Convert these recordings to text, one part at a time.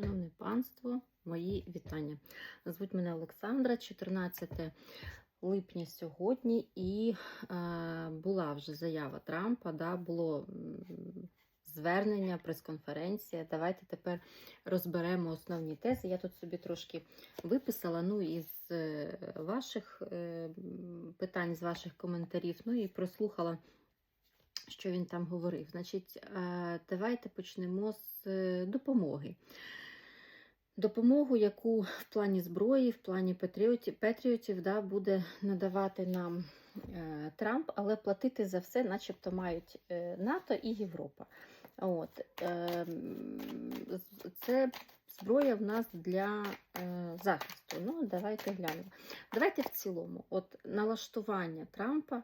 Шановне панство, мої вітання. Звуть мене Олександра, 14 липня сьогодні, і е, була вже заява Трампа, да, було звернення, прес-конференція. Давайте тепер розберемо основні тези. Я тут собі трошки виписала ну, із е, ваших е, питань, з ваших коментарів, ну і прослухала. Що він там говорив? Значить, е, давайте почнемо з е, допомоги. Допомогу, яку в плані зброї, в плані патріотів, патріотів да, буде надавати нам е, Трамп, але платити за все, начебто, мають е, НАТО і Європа. От, е, це зброя в нас для е, захисту. Ну, давайте глянемо. Давайте в цілому, от налаштування Трампа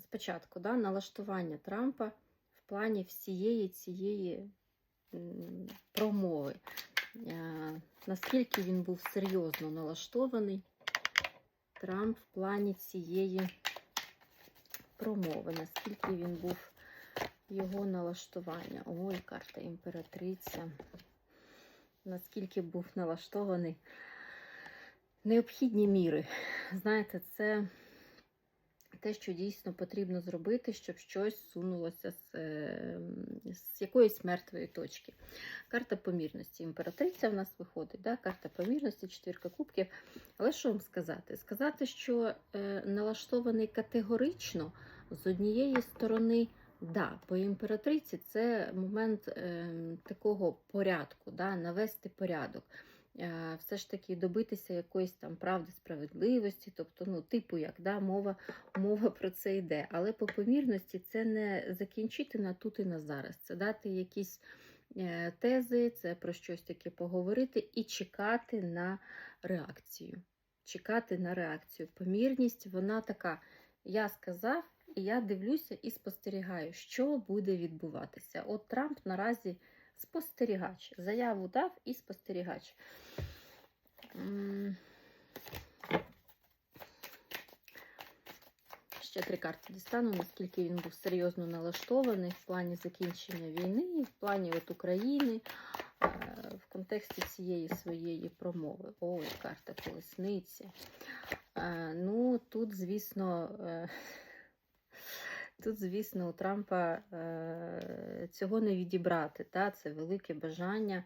спочатку, да, налаштування Трампа в плані всієї цієї промови. Е, Наскільки він був серйозно налаштований, Трамп в плані цієї промови, наскільки він був його налаштування. Ой, карта імператриця. Наскільки був налаштований. Необхідні міри. Знаєте, це те, що дійсно потрібно зробити, щоб щось сунулося з, е, з якоїсь мертвої точки. Карта помірності. Імператриця в нас виходить, да? карта помірності, четвірка кубків. Але що вам сказати? Сказати, що е, налаштований категорично з однієї сторони. Да, по імператриці це момент е, такого порядку, да, навести порядок. Все ж таки добитися якоїсь там правди, справедливості, тобто, ну, типу, як да, мова, мова про це йде. Але по помірності це не закінчити на тут і на зараз. Це дати якісь е, тези, це про щось таке поговорити і чекати на реакцію. Чекати на реакцію. Помірність, вона така, я сказав, і я дивлюся і спостерігаю, що буде відбуватися. От Трамп наразі спостерігач. Заяву дав і спостерігач. Ще три карти дістану, наскільки він був серйозно налаштований в плані закінчення війни, в плані от України, е, в контексті цієї своєї промови. Ой, карта колесниці. Е, Ну, тут, звісно, е, Тут, звісно, у Трампа е, цього не відібрати. Та? Це велике бажання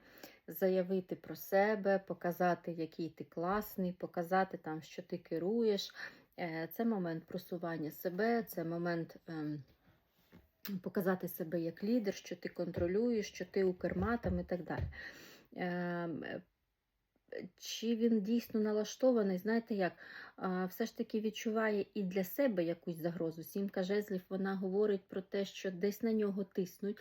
заявити про себе, показати, який ти класний, показати, там, що ти керуєш. Е, це момент просування себе, це момент е, показати себе як лідер, що ти контролюєш, що ти у керма там і так далі. Чи він дійсно налаштований, знаєте як, все ж таки відчуває і для себе якусь загрозу. Сімка жезлів вона говорить про те, що десь на нього тиснуть,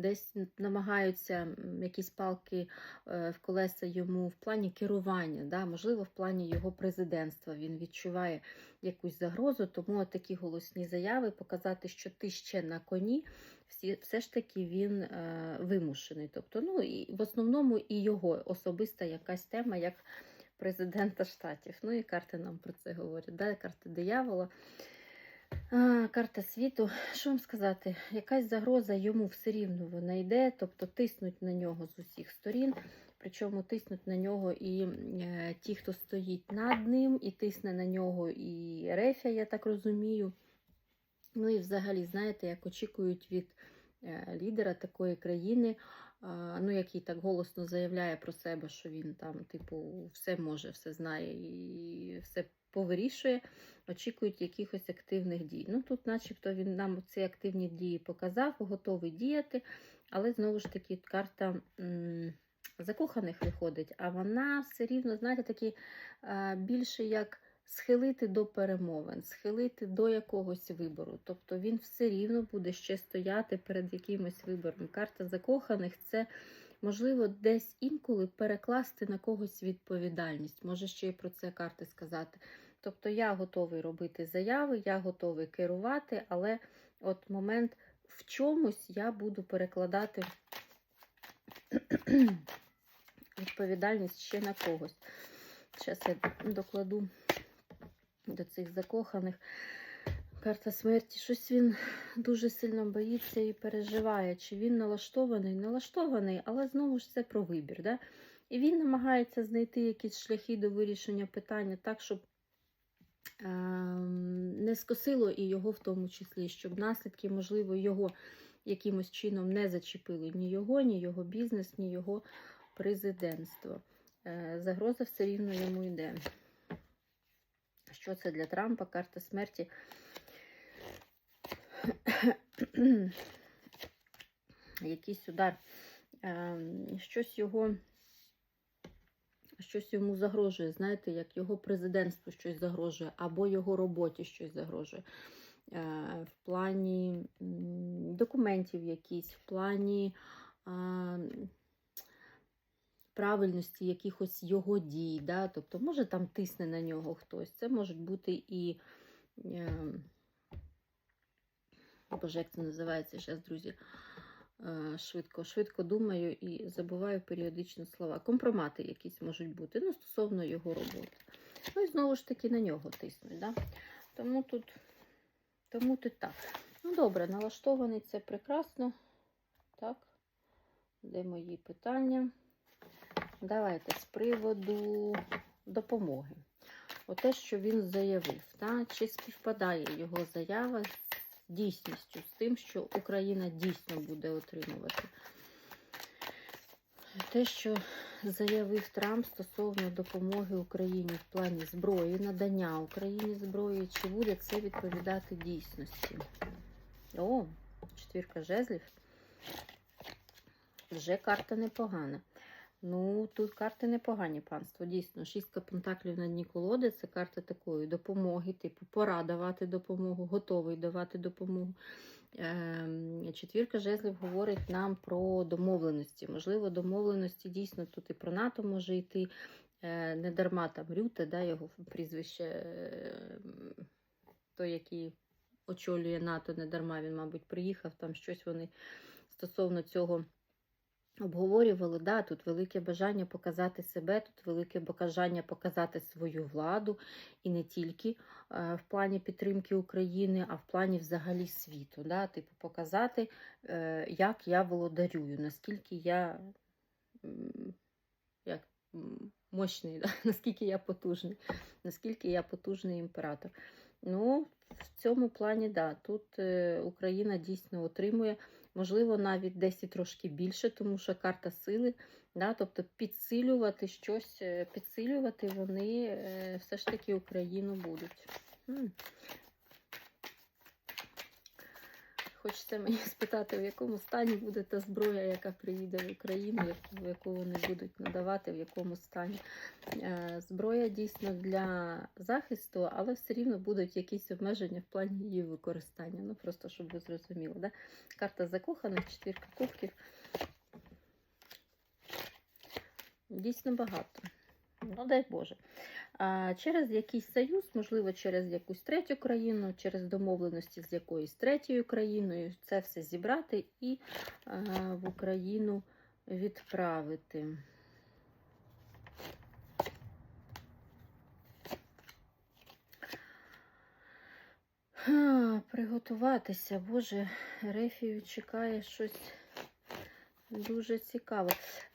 десь намагаються якісь палки е, в колеса йому в плані керування, да? можливо, в плані його президентства. Він відчуває якусь загрозу, тому такі голосні заяви показати, що ти ще на коні, всі, все ж таки він е, вимушений. Тобто, ну, і в основному і його особиста якась тема, як президента штатів. Ну і карти нам про це говорять. Да? Карта диявола. А, карта світу. Що вам сказати? Якась загроза йому все рівно вона йде, тобто тиснуть на нього з усіх сторін. Причому тиснуть на нього і е, ті, хто стоїть над ним, і тисне на нього і Рефя, я так розумію. Ну і взагалі, знаєте, як очікують від е, лідера такої країни, а, ну, який так голосно заявляє про себе, що він там, типу, все може, все знає і все повирішує, очікують якихось активних дій. Ну, тут, начебто, він нам ці активні дії показав, готовий діяти, але знову ж таки карта. Закоханих виходить, а вона все рівно, знаєте, такі більше як схилити до перемовин, схилити до якогось вибору. Тобто він все рівно буде ще стояти перед якимось вибором. Карта закоханих це можливо десь інколи перекласти на когось відповідальність. Може ще й про це карти сказати. Тобто я готовий робити заяви, я готовий керувати, але от момент в чомусь я буду перекладати відповідальність ще на когось. Зараз я докладу до цих закоханих. Карта смерті. Щось він дуже сильно боїться і переживає. Чи він налаштований? Налаштований, але знову ж це про вибір. Да? І він намагається знайти якісь шляхи до вирішення питання так, щоб ем, не скосило і його в тому числі, щоб наслідки, можливо, його якимось чином не зачепили ні його, ні його бізнес, ні його президентство. Е, Загроза все рівно йому йде. Що це для Трампа? Карта смерті. Якийсь удар. Ем, Щось його, щось йому загрожує, знаєте, як його президентству щось загрожує, або його роботі щось загрожує. Е, В плані документів якісь, в плані правильності якихось його дій. Да? Тобто, може там тисне на нього хтось. Це можуть бути і. Е, Боже, як це називається зараз, друзі? Е, Швидко, швидко думаю і забуваю періодично слова. Компромати якісь можуть бути, ну, стосовно його роботи. Ну і знову ж таки на нього тиснуть. Да? Тому тут, тому тут так. Ну, добре, налаштований це прекрасно. Так, де мої питання? Давайте з приводу допомоги. Оте, що він заявив, та? чи співпадає його заява дійсністю, з тим, що Україна дійсно буде отримувати. Те, що заявив Трамп стосовно допомоги Україні в плані зброї, надання Україні зброї, чи буде це відповідати дійсності? О, четвірка жезлів. Вже карта непогана. Ну, тут карти непогані, панство. Дійсно, шістка пентаклів на дні колоди це карта такої допомоги, типу пора давати допомогу, готовий давати допомогу. Ем, Четвірка жезлів говорить нам про домовленості. Можливо, домовленості дійсно тут і про НАТО може йти. Е, Не дарма там Рюте, да, його прізвище, е, той, який очолює НАТО, не дарма він, мабуть, приїхав, там щось вони стосовно цього обговорювали. Да, Тут велике бажання показати себе, тут велике бажання показати свою владу, і не тільки е, в плані підтримки України, а в плані взагалі світу. Да? Типу, показати, е, як я володарюю, наскільки я як, мощний, да? наскільки я потужний, наскільки я потужний імператор. Ну, в цьому плані, да, тут е, Україна дійсно отримує, можливо, навіть десь і трошки більше, тому що карта сили, да, тобто підсилювати щось, е, підсилювати вони е, все ж таки Україну будуть. Хм. Хочеться мені спитати, в якому стані буде та зброя, яка приїде в Україну, яку вони будуть надавати, в якому стані. Е, Зброя дійсно для захисту, але все рівно будуть якісь обмеження в плані її використання. Ну просто щоб ви зрозуміли. Да? Карта закоханих, четвірка кубків. Дійсно багато. Ну, дай Боже. А, через якийсь союз, можливо, через якусь третю країну, через домовленості з якоюсь третьою країною, це все зібрати і а, в Україну відправити. Ха, приготуватися. Боже, Рефію чекає щось дуже цікаве.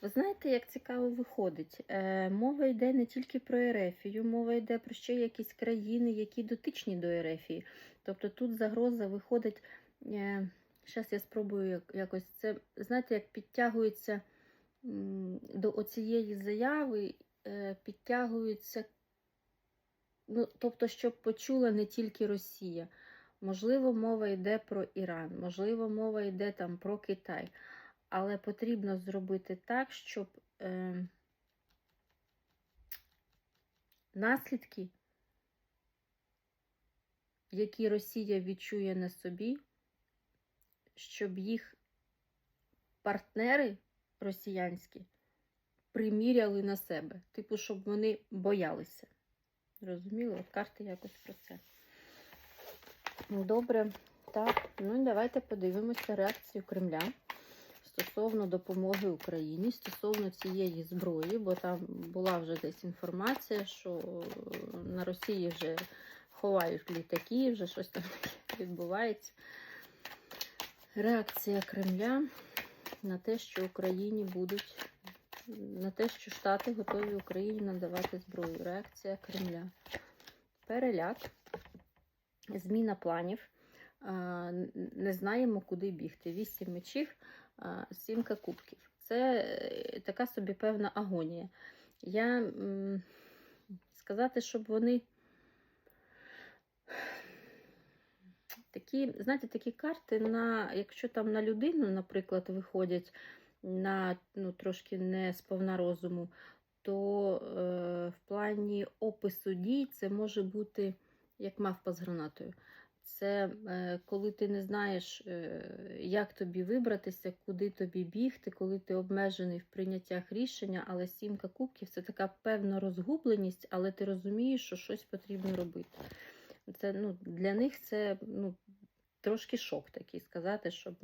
Ви знаєте, як цікаво виходить? Е, мова йде не тільки про Ерефію, мова йде про ще якісь країни, які дотичні до Ерефії. Тобто тут загроза виходить. Е, Зараз я спробую якось це, знаєте, як підтягується до оцієї заяви, е, підтягується, ну, тобто, щоб почула не тільки Росія. Можливо, мова йде про Іран, можливо, мова йде там про Китай. Але потрібно зробити так, щоб е, наслідки, які Росія відчує на собі, щоб їх партнери росіянські приміряли на себе. Типу, щоб вони боялися. Розуміли? От карти якось про це. Ну, Добре, так. Ну давайте подивимося реакцію Кремля стосовно допомоги Україні, стосовно цієї зброї, бо там була вже десь інформація, що на Росії вже ховають літаки, вже щось там відбувається. Реакція Кремля на те, що Україні будуть, на те, що Штати готові Україні надавати зброю. Реакція Кремля. Переляк, зміна планів. Не знаємо, куди бігти. Вісім мечів, сімка кубків. Це е, така собі певна агонія. Я сказати, щоб вони такі, знаєте, такі карти, на, якщо там на людину, наприклад, виходять на ну, трошки не сповна розуму, то е, в плані опису дій це може бути як мавпа з гранатою. Це е, коли ти не знаєш, е, як тобі вибратися, куди тобі бігти, коли ти обмежений в прийняттях рішення, але сімка кубків це така певна розгубленість, але ти розумієш, що щось потрібно робити. Це, ну, для них це ну, трошки шок такий сказати, щоб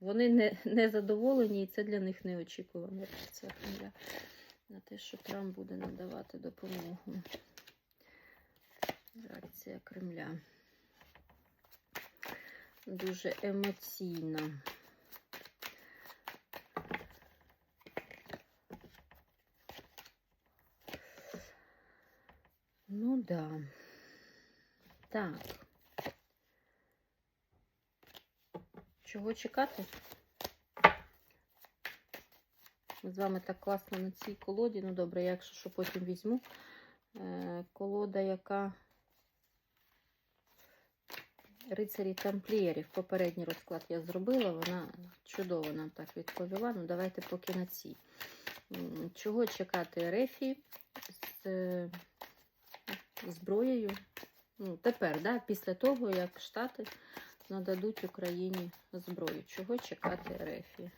вони не, не задоволені, і це для них неочікувана реакція Кремля на те, що Трамп буде надавати допомогу. Реакція Кремля. Дуже емоційна. Ну да. Так. Чого чекати? Ми з вами так класно на цій колоді. Ну добре, якщо що потім візьму. Е, колода, яка рицарі тамплієрів. Попередній розклад я зробила, вона чудово нам так відповіла. Ну, давайте поки на цій. Чого чекати Рефі з е, зброєю? Ну, тепер, да, після того, як Штати нададуть Україні зброю. Чого чекати Рефі?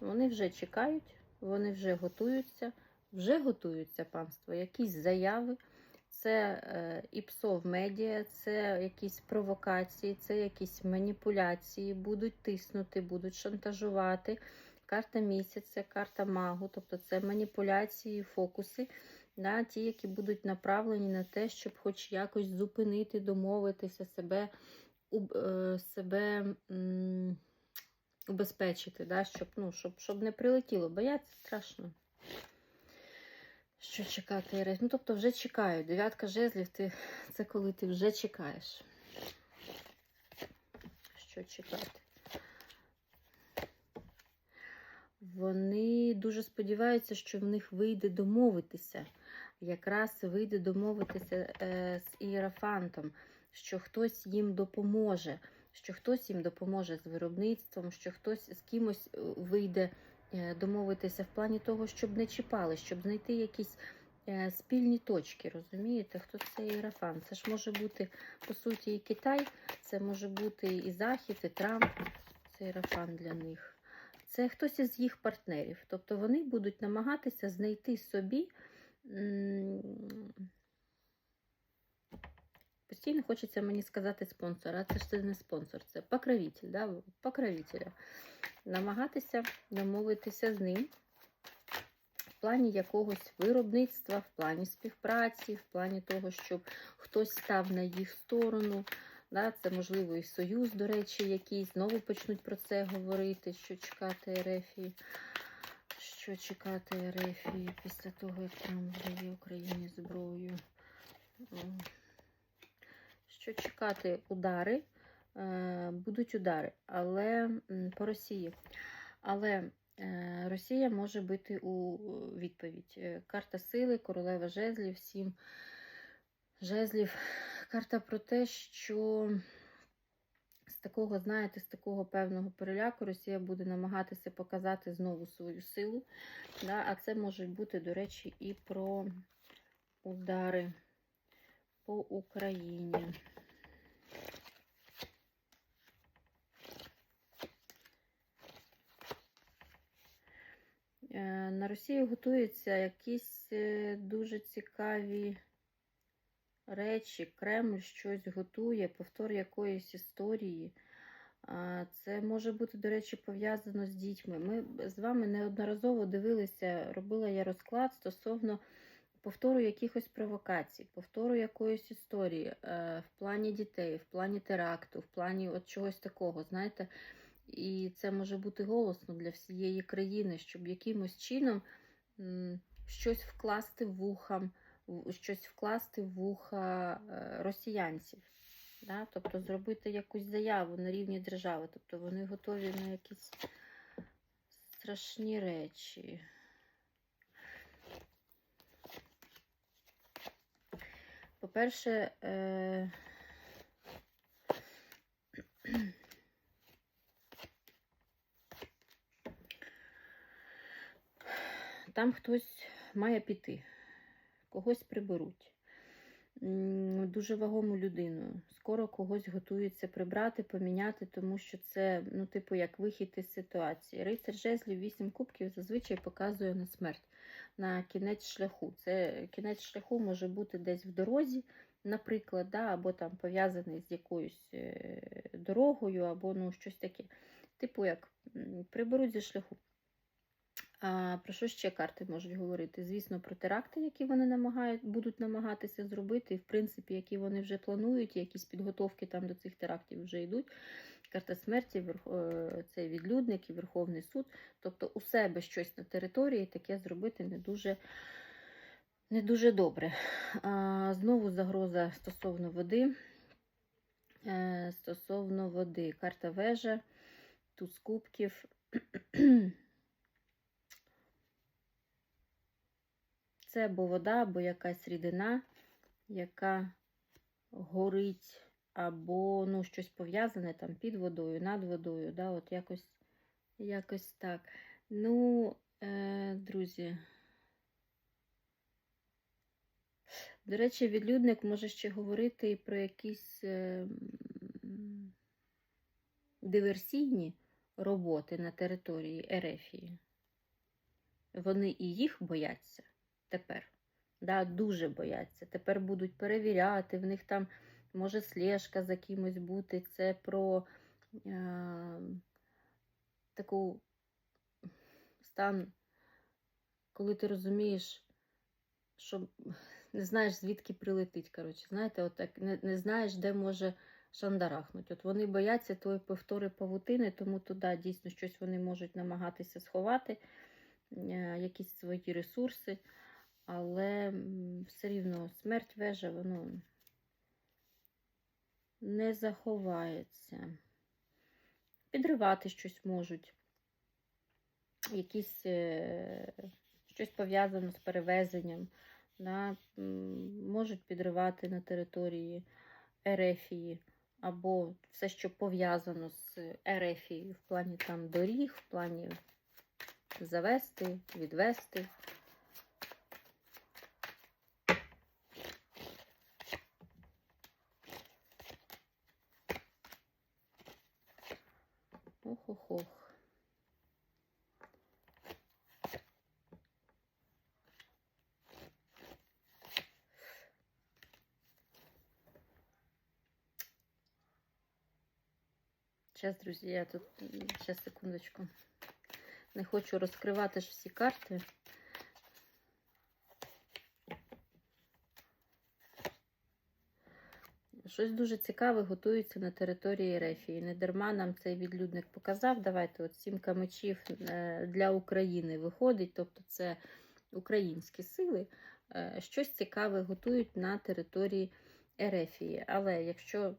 Вони вже чекають, вони вже готуються, вже готуються панство, якісь заяви. Це е, і псов медіа, це якісь провокації, це якісь маніпуляції, будуть тиснути, будуть шантажувати. Карта місяця, карта магу, тобто це маніпуляції, фокуси, да, ті, які будуть направлені на те, щоб хоч якось зупинити, домовитися, себе, е, себе м, убезпечити, да, щоб, ну, щоб, щоб не прилетіло. Бояться страшно. Що чекати? Ну, тобто вже чекають. Дев'ятка жезлів ти... це коли ти вже чекаєш. Що чекати? Вони дуже сподіваються, що в них вийде домовитися. Якраз вийде домовитися е, з ієрофантом, що хтось їм допоможе, що хтось їм допоможе з виробництвом, що хтось з кимось е, вийде домовитися в плані того, щоб не чіпали, щоб знайти якісь е, спільні точки. Розумієте, хто це ієрофант? Це ж може бути, по суті, і Китай, це може бути і Захід, і Трамп. Це ієрофант для них. Це хтось із їх партнерів. Тобто вони будуть намагатися знайти собі. Постійно хочеться мені сказати спонсора, а це ж це не спонсор, це покровитель, да? покровителя. Намагатися домовитися з ним в плані якогось виробництва, в плані співпраці, в плані того, щоб хтось став на їх сторону. Да, це можливо і союз, до речі, якийсь. Знову почнуть про це говорити, що чекати Ерефії. Що чекати Ерефії після того, як Трамп дає Україні зброю. Що чекати удари? Е, Будуть удари, але по Росії. Але е, Росія може бити у відповідь. Е, Карта сили, королева жезлів, сім жезлів. Карта про те, що з такого, знаєте, з такого певного переляку Росія буде намагатися показати знову свою силу. Да? А це можуть бути, до речі, і про удари по Україні. Е, На Росію готуються якісь е, дуже цікаві речі. Кремль щось готує, повтор якоїсь історії. Це може бути, до речі, пов'язано з дітьми. Ми з вами неодноразово дивилися, робила я розклад стосовно повтору якихось провокацій, повтору якоїсь історії е, в плані дітей, в плані теракту, в плані от чогось такого, знаєте. І це може бути голосно для всієї країни, щоб якимось чином щось вкласти в вуха, щось вкласти в вуха е, росіянців. Да? Тобто зробити якусь заяву на рівні держави. Тобто вони готові на якісь страшні речі. По-перше, е... там хтось має піти, когось приберуть. Дуже вагому людину. Скоро когось готується прибрати, поміняти, тому що це, ну, типу, як вихід із ситуації. Рицар жезлів, вісім кубків зазвичай показує на смерть, на кінець шляху. Це кінець шляху може бути десь в дорозі, наприклад, да, або там пов'язаний з якоюсь е, дорогою, або ну, щось таке. Типу, як приберуть зі шляху. А, про що ще карти можуть говорити? Звісно, про теракти, які вони намагають, будуть намагатися зробити, і, в принципі, які вони вже планують, якісь підготовки там до цих терактів вже йдуть. Карта смерті, е, це відлюдник і Верховний суд. Тобто у себе щось на території таке зробити не дуже, не дуже добре. А, знову загроза стосовно води. Е, Стосовно води. Карта вежа, туз кубків. Це або вода, або якась рідина, яка горить, або ну, щось пов'язане там під водою, над водою. Да, от якось, якось так. Ну, е, друзі. До речі, відлюдник може ще говорити і про якісь е, диверсійні роботи на території Ерефії. Вони і їх бояться тепер. Да, дуже бояться. Тепер будуть перевіряти, в них там може слежка за кимось бути. Це про е, таку стан, коли ти розумієш, що не знаєш, звідки прилетить. Коротше, знаєте, отак, не, не знаєш, де може шандарахнуть. От вони бояться тої повтори павутини, тому туди дійсно щось вони можуть намагатися сховати, е, якісь свої ресурси. Але все рівно смерть вежа, воно не заховається. Підривати щось можуть. Якісь е, щось пов'язане з перевезенням. Да? Можуть підривати на території Ерефії, або все, що пов'язано з Ерефією, в плані там доріг, в плані завести, відвести. Зараз, друзі, я тут зараз секундочку. Не хочу розкривати ж всі карти. Щось дуже цікаве готується на території Рефії. Не дарма нам цей відлюдник показав. Давайте от сімка мечів е, для України виходить, тобто це українські сили. Е, Щось цікаве готують на території Ерефії. Але якщо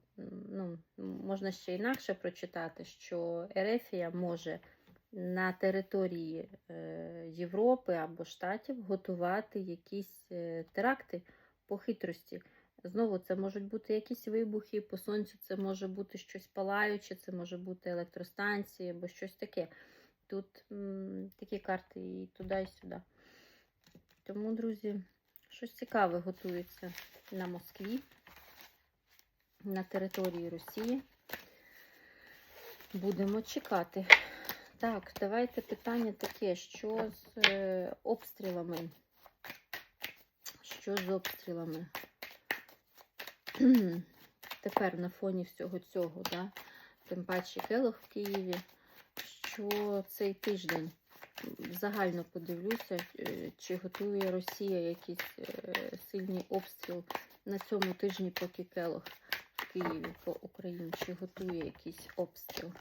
ну, можна ще інакше прочитати, що Ерефія може на території е, Європи або Штатів готувати якісь е, теракти по хитрості. Знову це можуть бути якісь вибухи, по сонцю це може бути щось палаюче, це може бути електростанції або щось таке. Тут м, такі карти і туди, і сюди. Тому, друзі, щось цікаве готується на Москві, на території Росії. Будемо чекати. Так, давайте питання таке, що з е, обстрілами? Що з обстрілами? Тепер на фоні всього цього, да? тим паче Келох в Києві, що цей тиждень загально подивлюся, е, чи готує Росія якийсь е, сильний обстріл на цьому тижні, поки Келох Києві по Україні, чи готує якийсь обстріл.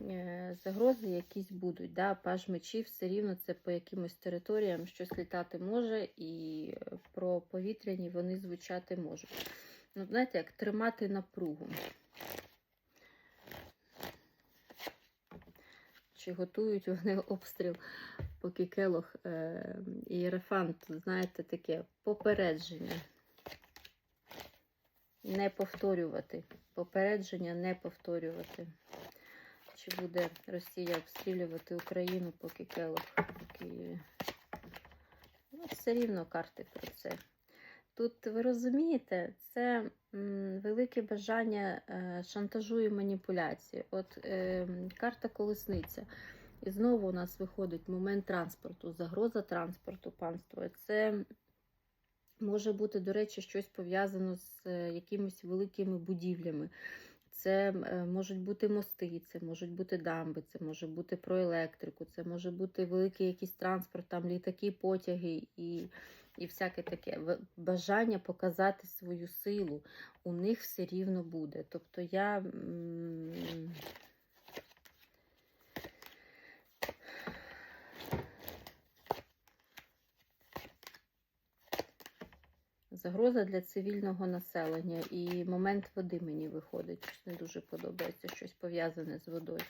Е, Загрози якісь будуть. Да? Паж мечів все рівно це по якимось територіям щось літати може, і про повітряні вони звучати можуть. Ну, знаєте, як тримати напругу. Чи готують вони обстріл, поки Келох е, і Єрефант, знаєте, таке попередження. Не повторювати. Попередження не повторювати. Чи буде Росія обстрілювати Україну, поки Келох в Києві? Ну, все рівно карти про це. Тут ви розумієте, це м, велике бажання е, шантажу і маніпуляції. От е, карта колесниця. І знову у нас виходить момент транспорту, загроза транспорту, панство. Це може бути, до речі, щось пов'язано з е, якимись великими будівлями. Це е, можуть бути мости, це можуть бути дамби, це може бути про електрику, це може бути великий якийсь транспорт, там літаки, потяги і, і всяке таке. Бажання показати свою силу у них все рівно буде. Тобто я. Загроза для цивільного населення і момент води мені виходить. Не дуже подобається, щось пов'язане з водою.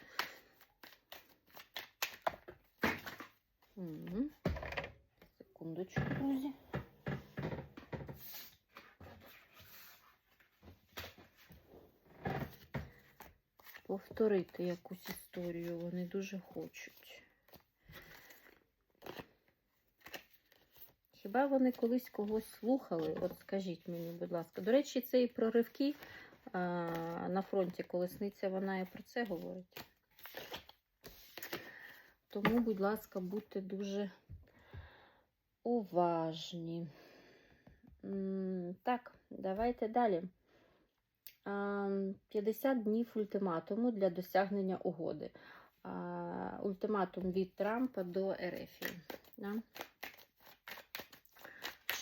Секундочку, друзі. Повторити якусь історію вони дуже хочуть. Хіба вони колись когось слухали? От скажіть мені, будь ласка. До речі, це і проривки а, на фронті колесниця, вона і про це говорить. Тому, будь ласка, будьте дуже уважні. Так, давайте далі. 50 днів ультиматуму для досягнення угоди. Ультиматум від Трампа до РФ.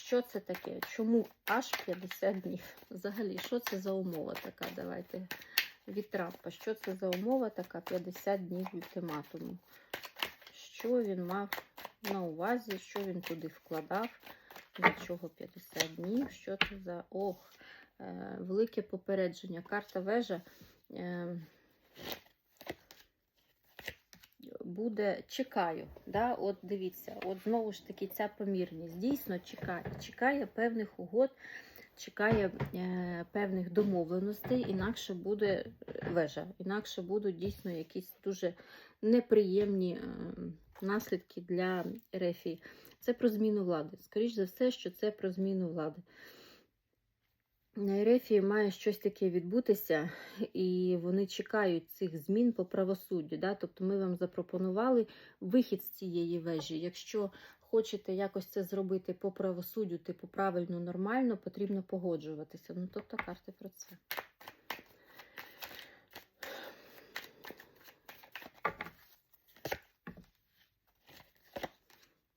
Що це таке? Чому аж 50 днів? Взагалі, що це за умова така? Давайте від Трампа. Що це за умова така 50 днів ультиматуму? Що він мав на увазі, що він туди вкладав? Для чого 50 днів? Що це за ох, е, велике попередження. Карта вежа. Е, буде чекаю. Да? От дивіться, от знову ж таки ця помірність дійсно чекає. Чекає певних угод, чекає е, певних домовленостей, інакше буде е, вежа, інакше будуть дійсно якісь дуже неприємні е, наслідки для Рефії. Це про зміну влади. Скоріше за все, що це про зміну влади. На Ерефії має щось таке відбутися, і вони чекають цих змін по правосуддю. Да? Тобто ми вам запропонували вихід з цієї вежі. Якщо хочете якось це зробити по правосуддю, типу правильно, нормально, потрібно погоджуватися. Ну, тобто карти про це.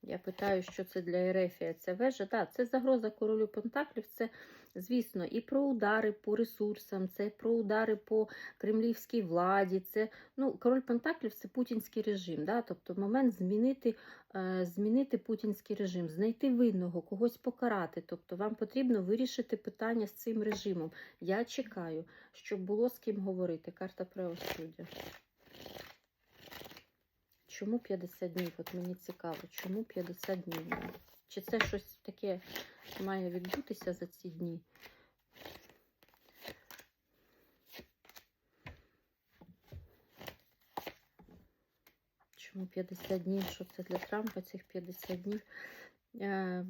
Я питаю, що це для Ерефія. Це вежа. Так, це загроза королю Пентаклів. Це, звісно, і про удари по ресурсам, це про удари по кремлівській владі. Це ну, король Пентаклів це путінський режим. Да? Тобто момент змінити, е, змінити путінський режим, знайти винного, когось покарати. Тобто вам потрібно вирішити питання з цим режимом. Я чекаю, щоб було з ким говорити. Карта правосуддя. Чому 50 днів? От мені цікаво, чому 50 днів? Чи це щось таке має відбутися за ці дні? Чому 50 днів? Що це для Трампа цих 50 днів? Е,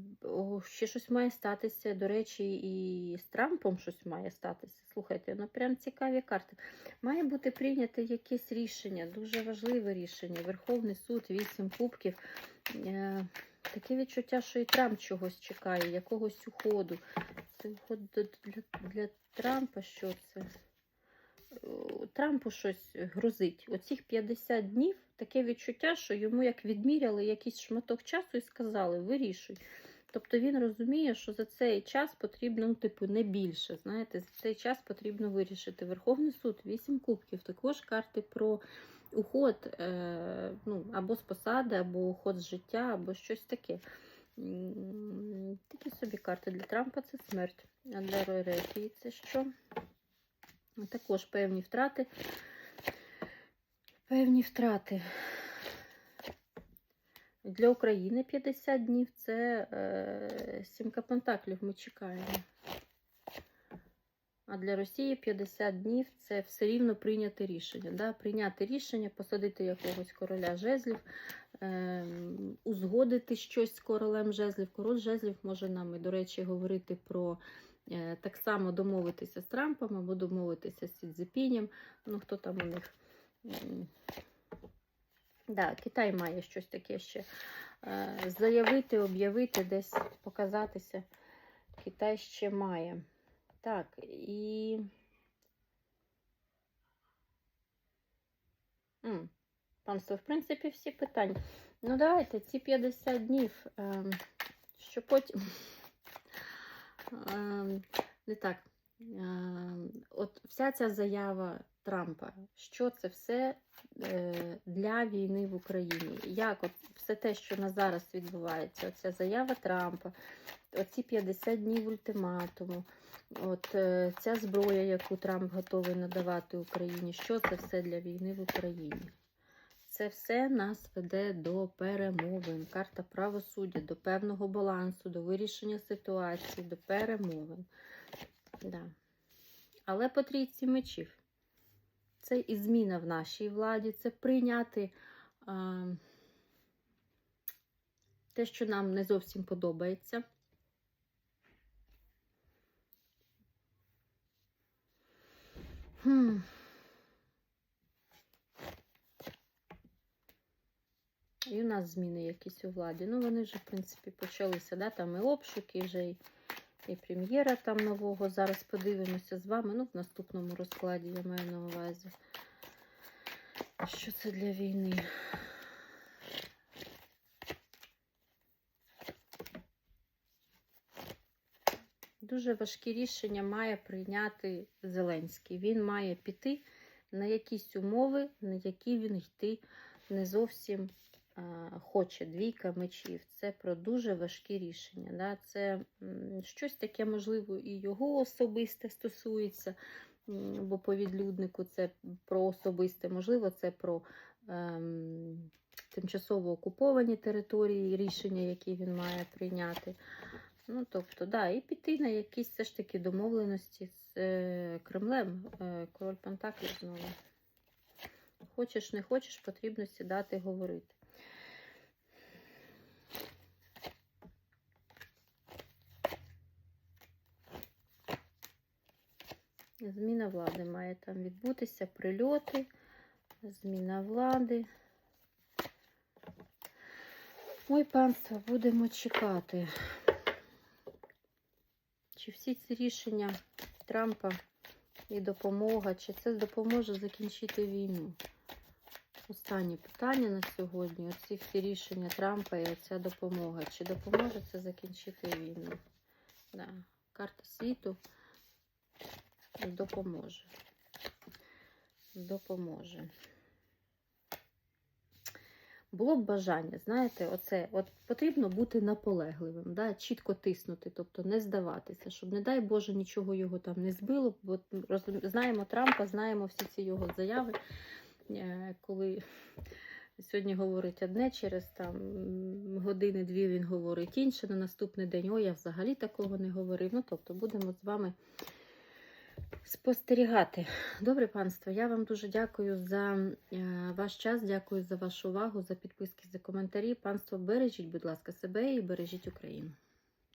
ще щось має статися. До речі, і з Трампом щось має статися. Слухайте, ну прям цікаві карти. Має бути прийнято якесь рішення, дуже важливе рішення. Верховний суд, вісім кубків. Е, таке відчуття, що і Трамп чогось чекає, якогось уходу. Це уход для, для Трампа що це? Трампу щось грозить. Оцих 50 днів таке відчуття, що йому як відміряли якийсь шматок часу і сказали, вирішуй. Тобто він розуміє, що за цей час потрібно, ну, типу, не більше. Знаєте, за цей час потрібно вирішити. Верховний суд, 8 кубків, також карти про уход е, ну, або з посади, або уход з життя, або щось таке. Такі собі карти для Трампа це смерть. А для Ройрефії це що? Також певні втрати. Певні втрати. Для України 50 днів це е, сімка пентаклів ми чекаємо. А для Росії 50 днів це все рівно прийняти рішення. Да? Прийняти рішення, посадити якогось короля жезлів, е, узгодити щось з королем жезлів. Король жезлів може нам, і, до речі, говорити про так само домовитися з Трампом або домовитися з Сідзепінем. Ну, хто там у них. Да, Китай має щось таке ще е, заявити, об'явити, десь показатися. Китай ще має. Так, і. М, Панство, в принципі, всі питання. Ну, давайте ці 50 днів, е, що потім. Е, не так. Е, от вся ця заява Трампа, що це все е, для війни в Україні? Як от все те, що на зараз відбувається, оця заява Трампа, оці 50 днів ультиматуму, от е, ця зброя, яку Трамп готовий надавати Україні, що це все для війни в Україні? Це все нас веде до перемовин. Карта правосуддя, до певного балансу, до вирішення ситуації, до перемовин. Да. Але по трійці мечів. Це і зміна в нашій владі, це прийняти а, те, що нам не зовсім подобається. Хм. І у нас зміни якісь у владі. Ну, вони вже, в принципі, почалися. Да? Там і обшуки, вже і, і прем'єра там нового. Зараз подивимося з вами. Ну, в наступному розкладі я маю на увазі. Що це для війни? Дуже важкі рішення має прийняти Зеленський. Він має піти на якісь умови, на які він йти не зовсім хоче. Двійка мечів. Це про дуже важкі рішення. Да? Це щось таке, можливо, і його особисте стосується, бо по відлюднику це про особисте, можливо, це про ем, тимчасово окуповані території, рішення, які він має прийняти. Ну, тобто, да, і піти на якісь все ж таки домовленості з е, Кремлем. Е, король Пентаклів знову. Хочеш, не хочеш, потрібно сідати говорити. Зміна влади має там відбутися, прильоти, зміна влади. Ой, панство, будемо чекати. Чи всі ці рішення Трампа і допомога, чи це допоможе закінчити війну? Останнє питання на сьогодні. Оці всі рішення Трампа і оця допомога. Чи допоможе це закінчити війну? Да. Карта світу допоможе. Допоможе. Було б бажання, знаєте, оце от потрібно бути наполегливим, да, чітко тиснути, тобто не здаватися, щоб, не дай Боже, нічого його там не збило. Бо знаємо Трампа, знаємо всі ці його заяви, е, коли сьогодні говорить одне, через там години-дві він говорить інше, на наступний день, ой, я взагалі такого не говорив. Ну, тобто будемо з вами спостерігати. Добре, панство, я вам дуже дякую за е, ваш час, дякую за вашу увагу, за підписки, за коментарі. Панство, бережіть, будь ласка, себе і бережіть Україну.